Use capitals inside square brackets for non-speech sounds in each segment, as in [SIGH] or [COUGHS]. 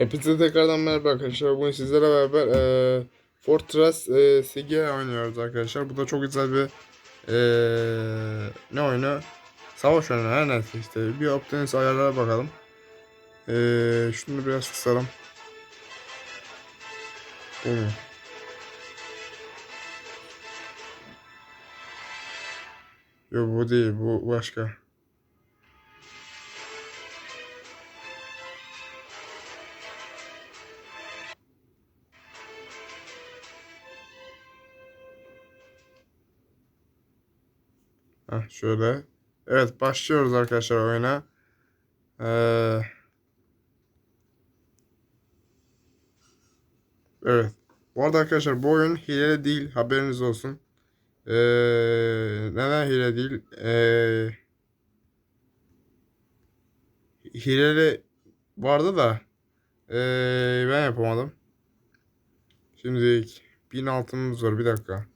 Hepinize tekrardan merhaba arkadaşlar. Bugün sizlerle beraber eee Fortress eee Siege oynuyoruz arkadaşlar. Bu da çok güzel bir eee ne oyunu? Savaş oyunu her neyse işte. Bir optimus ayarlara bakalım. Eee şunu biraz kısalım. Bu mu? Yok bu değil bu başka. Heh, şöyle. Evet başlıyoruz arkadaşlar oyuna. Ee, evet. Bu arada arkadaşlar bu oyun hileli değil haberiniz olsun. Ee, neden hile değil? Ee, hileli vardı da ee, ben yapamadım. Şimdi bin altınımız var bir dakika.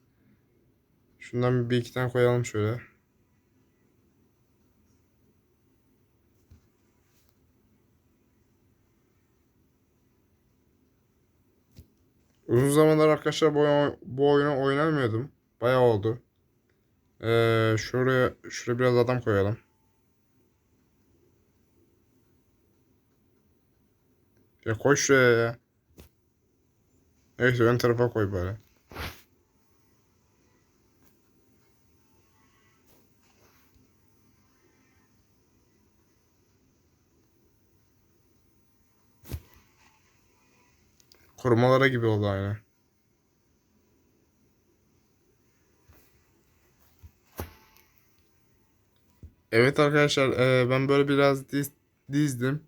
Şundan bir iki tane koyalım şöyle. Uzun zamanlar arkadaşlar bu, bu oyunu oynamıyordum. Bayağı oldu. Ee, şuraya şuraya biraz adam koyalım. Ya koy şuraya ya. Neyse ön tarafa koy bari. Korumalara gibi oldu aynı. Evet arkadaşlar e, ben böyle biraz diz, dizdim.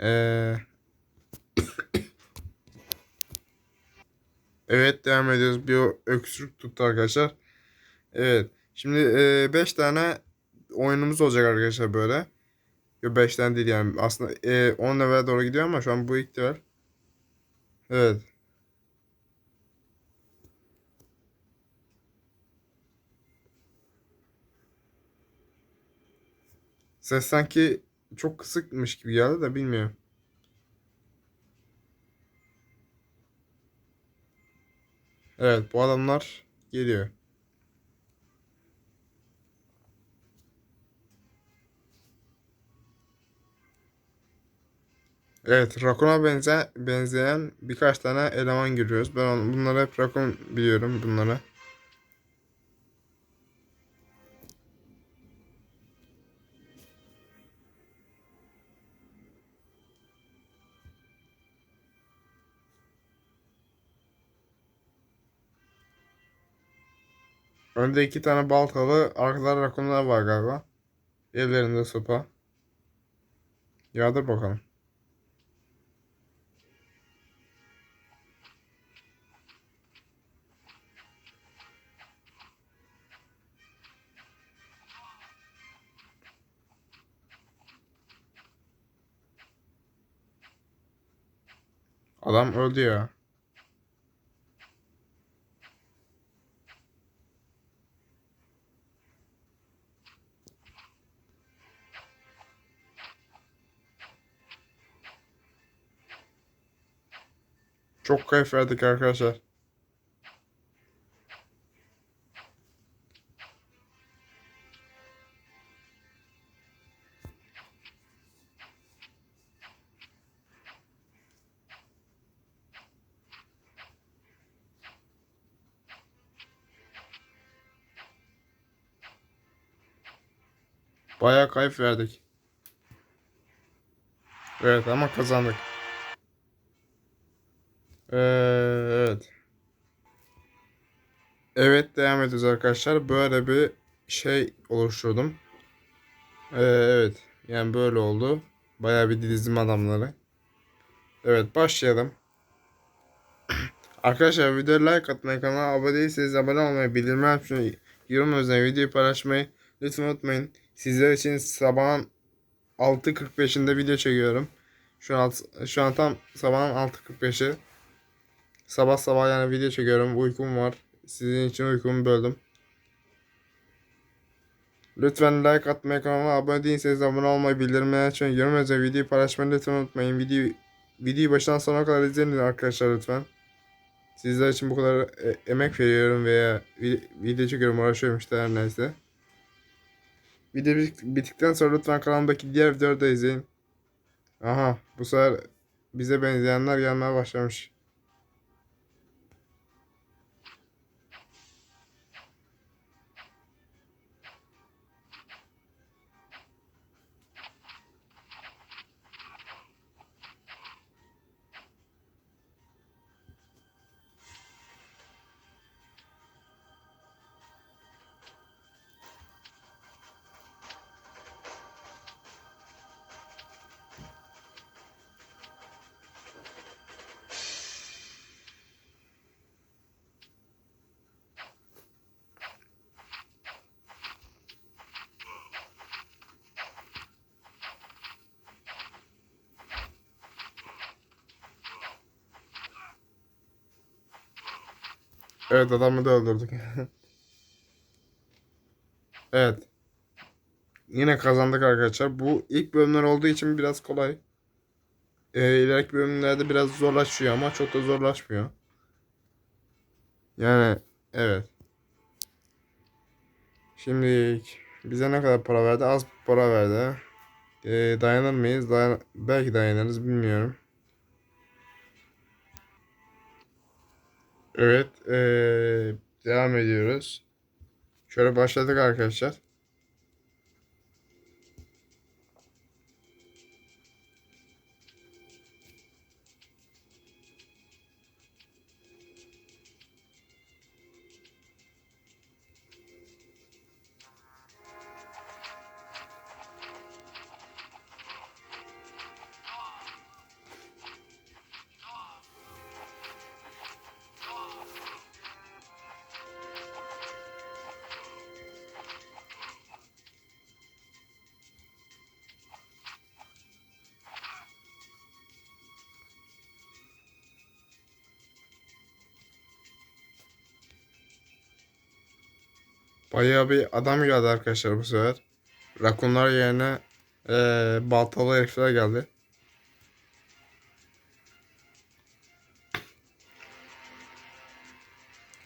E, [COUGHS] evet devam ediyoruz. Bir öksürük tuttu arkadaşlar. Evet. Şimdi 5 tane oyunumuz olacak arkadaşlar böyle. 5 tane değil yani. Aslında 10 level'e doğru gidiyor ama şu an bu ilk level. Evet. Ses sanki çok kısıkmış gibi geldi de bilmiyorum. Evet bu adamlar geliyor. Evet Rakun'a benze benzeyen birkaç tane eleman görüyoruz. Ben on- bunları hep Rakun biliyorum bunları. Önde iki tane baltalı, arkada rakunlar var galiba. Ellerinde sopa. Yağdır bakalım. Adam öldü ya. Çok keyif verdik arkadaşlar. Keyif verdik. Evet ama kazandık. Evet. Evet devam ediyoruz arkadaşlar. Böyle bir şey oluşturdum. Ee, evet. Yani böyle oldu. Bayağı bir dizdim adamları. Evet başlayalım. [CLEARS THROAT] Arkadaşlar videoya like atmayı, kanala abone değilseniz abone olmayı, bildirimler açmayı, yorum özel videoyu paylaşmayı lütfen unutmayın. Sizler için sabahın 6.45'inde video çekiyorum. Şu an şu an tam sabahın 6.45'i. Sabah sabah yani video çekiyorum. Uykum var. Sizin için uykumu böldüm. Lütfen like atmayı, kanala abone değilseniz abone olmayı, bildirimleri açmayı, yorum özel videoyu paylaşmayı lütfen unutmayın. Videoyu videoyu baştan sona kadar izleyin arkadaşlar lütfen. Sizler için bu kadar e, emek veriyorum veya vi- video çekiyorum uğraşıyorum işte her neyse. Video bit- bittikten sonra lütfen kanalımdaki diğer videoları da izleyin. Aha bu sefer bize benzeyenler gelmeye başlamış. Evet adamı da öldürdük. [LAUGHS] evet. Yine kazandık arkadaşlar. Bu ilk bölümler olduğu için biraz kolay. Ee, ileriki bölümlerde biraz zorlaşıyor ama çok da zorlaşmıyor. Yani evet. Şimdi bize ne kadar para verdi? Az para verdi. Ee, dayanır mıyız? Dayan belki dayanırız bilmiyorum. Evet, ee, devam ediyoruz. Şöyle başladık arkadaşlar. Bayağı bir adam geldi arkadaşlar bu sefer. Rakunlar yerine ee, baltalı herifler geldi.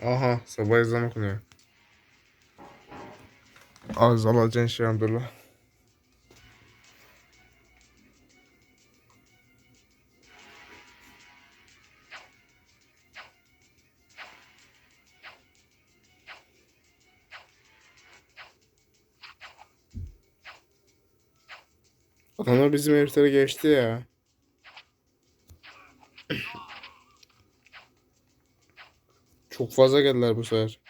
Aha sabah ezan okunuyor. Az alacağın şey Abdullah. Adamlar bizim herifleri geçti ya. Çok fazla geldiler bu sefer.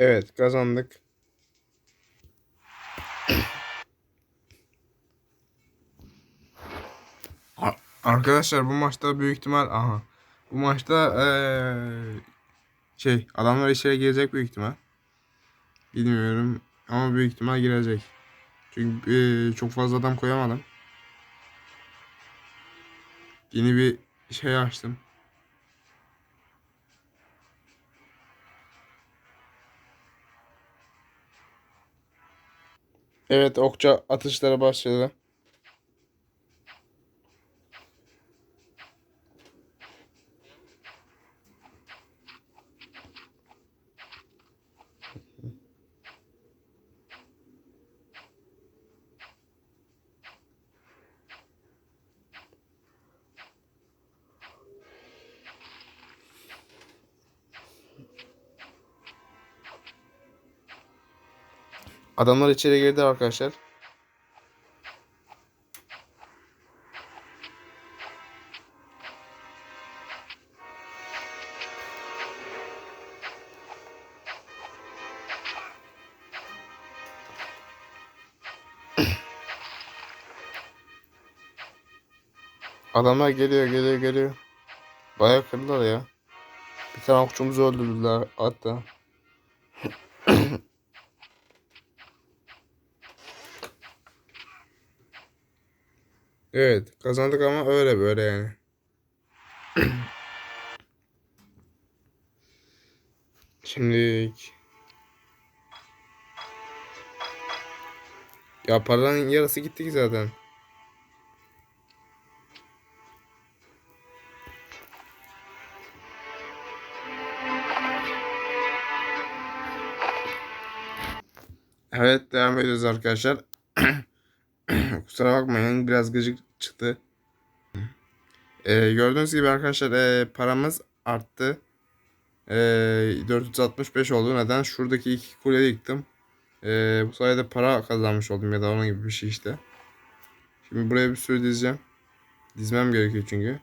Evet kazandık. Arkadaşlar bu maçta büyük ihtimal aha. Bu maçta eee, şey adamlar içeri girecek büyük ihtimal. Bilmiyorum ama büyük ihtimal girecek. Çünkü eee, çok fazla adam koyamadım. Yeni bir şey açtım. Evet okça atışlara başladı. Adamlar içeri girdi arkadaşlar. Adamlar geliyor geliyor geliyor. Bayağı kırdılar ya. Bir tane okçumuzu öldürdüler hatta. Evet kazandık ama öyle böyle yani. [CLEARS THROAT] Şimdi ya paranın yarısı gitti ki zaten. Evet devam ediyoruz arkadaşlar. [CLEARS THROAT] [CLEARS THROAT] Kusura bakmayın biraz gıcık çıktı. Ee, gördüğünüz gibi arkadaşlar ee, paramız arttı. Ee, 465 oldu. Neden? Şuradaki iki kule yıktım. Ee, bu sayede para kazanmış oldum ya da onun gibi bir şey işte. Şimdi buraya bir sürü dizeceğim. Dizmem gerekiyor çünkü.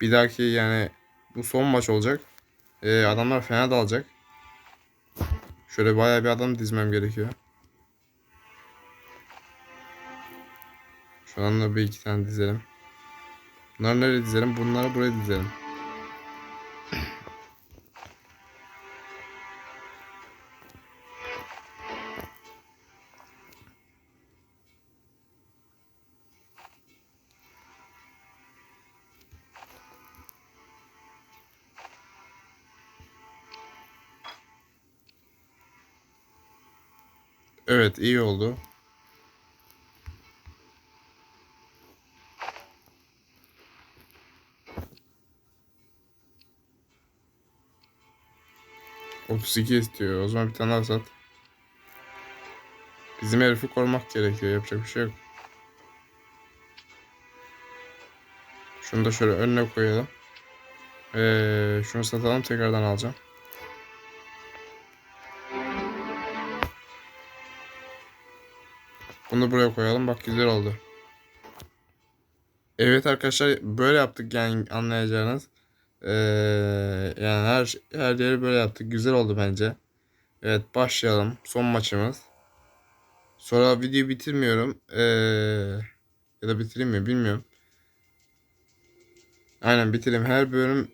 Bir dahaki yani bu son maç olacak. Ee, adamlar fena dalacak. Şöyle bayağı bir adam dizmem gerekiyor. Şu anda bir iki tane dizelim. Bunları nereye dizelim? Bunları buraya dizelim. Evet iyi oldu. Otuz iki istiyor. O zaman bir tane daha sat. Bizim herifi korumak gerekiyor. Yapacak bir şey yok. Şunu da şöyle önüne koyalım. Ee, şunu satalım tekrardan alacağım. Bunu buraya koyalım. Bak güzel oldu. Evet arkadaşlar böyle yaptık yani anlayacağınız. Ee, yani her her yeri böyle yaptık. Güzel oldu bence. Evet başlayalım. Son maçımız. Sonra videoyu bitirmiyorum. Ee, ya da bitireyim mi bilmiyorum. Aynen bitireyim. Her bölüm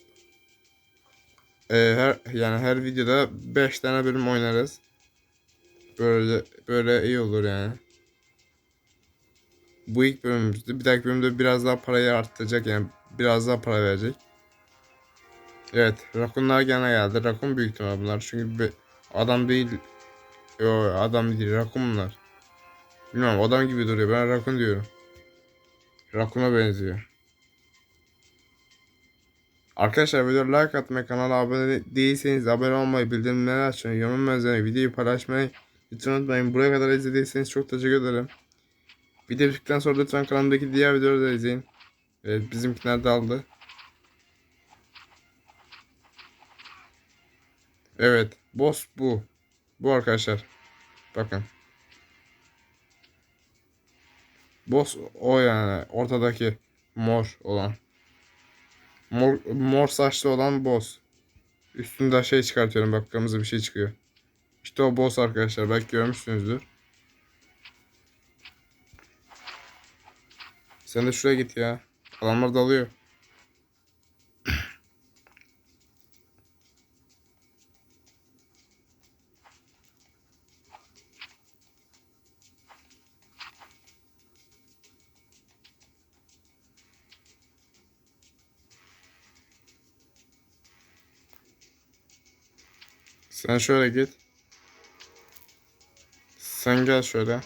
e, her yani her videoda 5 tane bölüm oynarız. Böyle böyle iyi olur yani. Bu ilk bölümümüzdü. Bir dahaki bölümde biraz daha parayı arttıracak yani biraz daha para verecek. Evet, rakunlar gene geldi. Rakun büyük ihtimal bunlar. Çünkü bir adam değil. Yo, adam değil, rakun bunlar. Bilmiyorum, adam gibi duruyor. Ben rakun diyorum. Rakuna benziyor. Arkadaşlar video like atmayı, kanala abone değilseniz abone olmayı, bildirimleri açmayı, yorum yazmayı, videoyu paylaşmayı lütfen unutmayın. Buraya kadar izlediyseniz çok teşekkür ederim. Video bittikten sonra lütfen kanalımdaki diğer videoları da izleyin. Evet bizimkiler de aldı. Evet boss bu. Bu arkadaşlar. Bakın. Boss o yani ortadaki mor olan. Mor, mor saçlı olan boss. Üstünde şey çıkartıyorum bak kırmızı bir şey çıkıyor. İşte o boss arkadaşlar belki görmüşsünüzdür. Sen de şuraya git ya. Adamlar dalıyor. Sen şöyle git. Sen gel şöyle.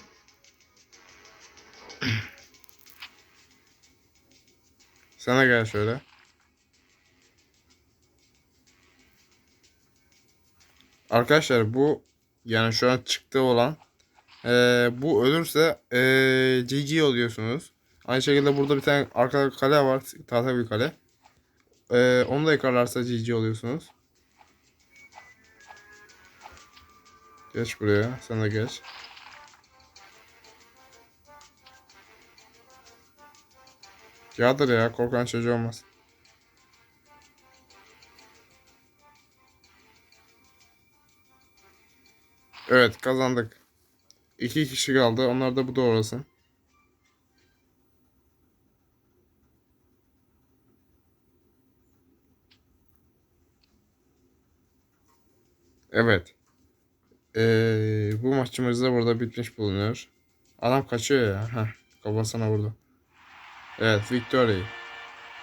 Sana gel şöyle. Arkadaşlar bu yani şu an çıktı olan ee, bu ölürse ee, GG oluyorsunuz. Aynı şekilde burada bir tane arkada kale var. Tahta bir kale. Ee, onu da yıkarlarsa GG oluyorsunuz. Geç buraya. Sen de geç. Yağdır ya korkan çocuğu olmaz. Evet kazandık. İki kişi kaldı. Onlar da bu doğrasın. Evet. Ee, bu maçımız da burada bitmiş bulunuyor. Adam kaçıyor ya. Heh, kafasına vurdu. Evet, Victory.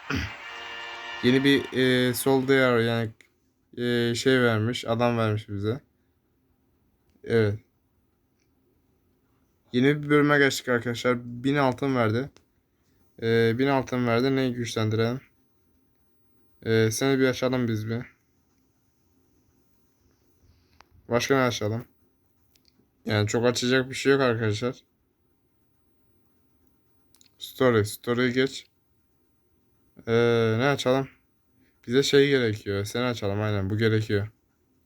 [CLEARS THROAT] Yeni bir e, soldier yani e, şey vermiş, adam vermiş bize. Evet. Yeni bir bölüme geçtik arkadaşlar. 1000 altın verdi. E, 1000 altın verdi. Neyi güçlendirelim? E, seni bir açalım biz bir. Başka ne açalım? Yani çok açacak bir şey yok arkadaşlar. Story. Story geç. Ee, ne açalım? Bize şey gerekiyor. Seni açalım aynen. Bu gerekiyor.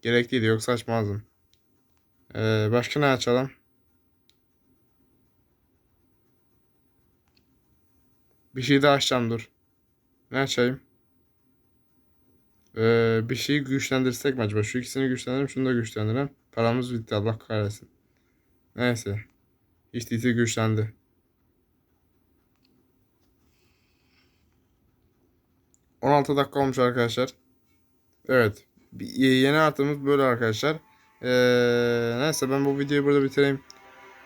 Gerekliydi yoksa açmazdım. Ee, başka ne açalım? Bir şey daha açacağım dur. Ne açayım? Ee, bir şeyi güçlendirsek mi acaba? Şu ikisini güçlendirelim, şunu da güçlendirelim. Paramız bitti Allah kahretsin. Neyse. Hiç değilse güçlendi. ...16 dakika olmuş arkadaşlar. Evet. Yeni artımız böyle arkadaşlar. Ee, neyse ben bu videoyu burada bitireyim.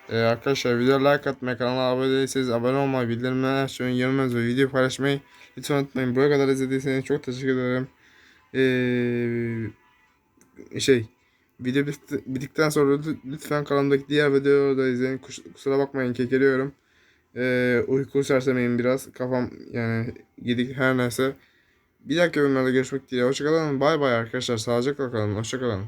Ee, arkadaşlar video like atmayı, kanala abone değilseniz abone olmayı, bildirimleri açmayı, yorumlarınızı ve video paylaşmayı lütfen unutmayın. Buraya kadar izlediyseniz çok teşekkür ederim. Ee, şey video bitti- bittikten sonra lü- lütfen kanalımdaki diğer videoları da izleyin. Kus- Kusura bakmayın kekeliyorum. Ee, uyku sersemeyin biraz. Kafam yani gidik her neyse. Bir dahaki bölümlerde görüşmek dileğiyle. Hoşçakalın. Bay bay arkadaşlar. Sağlıcakla kalın. Hoşçakalın.